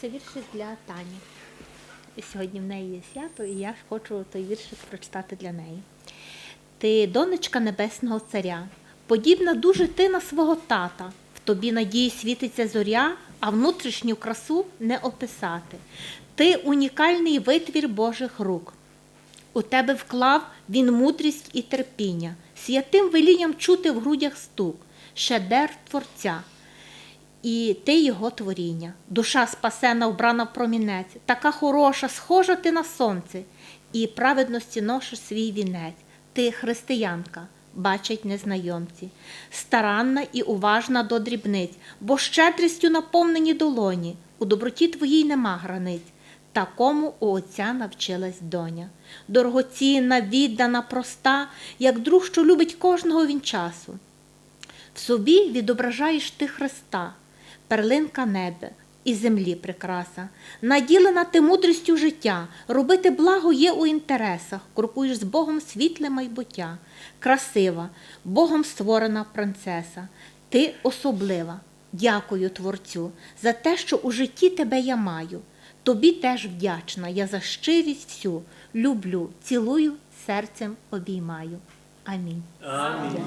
Це віршик для Тані. Сьогодні в неї є свято, і я хочу той віршик прочитати для неї. Ти, донечка небесного царя, подібна дуже ти на свого тата. В тобі надії світиться зоря, а внутрішню красу не описати. Ти унікальний витвір Божих рук. У тебе вклав він мудрість і терпіння, святим велінням чути в грудях стук, шедевр Творця. І ти його творіння. Душа спасена, вбрана в промінець, така хороша, схожа ти на сонце, і праведності ношиш свій вінець. Ти християнка, бачать незнайомці, старанна і уважна до дрібниць, бо щедрістю наповнені долоні, у доброті твоїй нема границь. Такому у отця навчилась доня. Дорогоцінна, віддана, проста, як друг, що любить кожного він часу. В собі відображаєш ти Христа, перлинка неба і землі прикраса. Наділена ти мудрістю життя, робити благо є у інтересах, крокуєш з Богом світле майбуття, красива, Богом створена принцеса. Ти особлива. Дякую Творцю за те, що у житті тебе я маю. Тобі теж вдячна, я за щирість всю люблю, цілую, серцем обіймаю. Амінь. Амінь.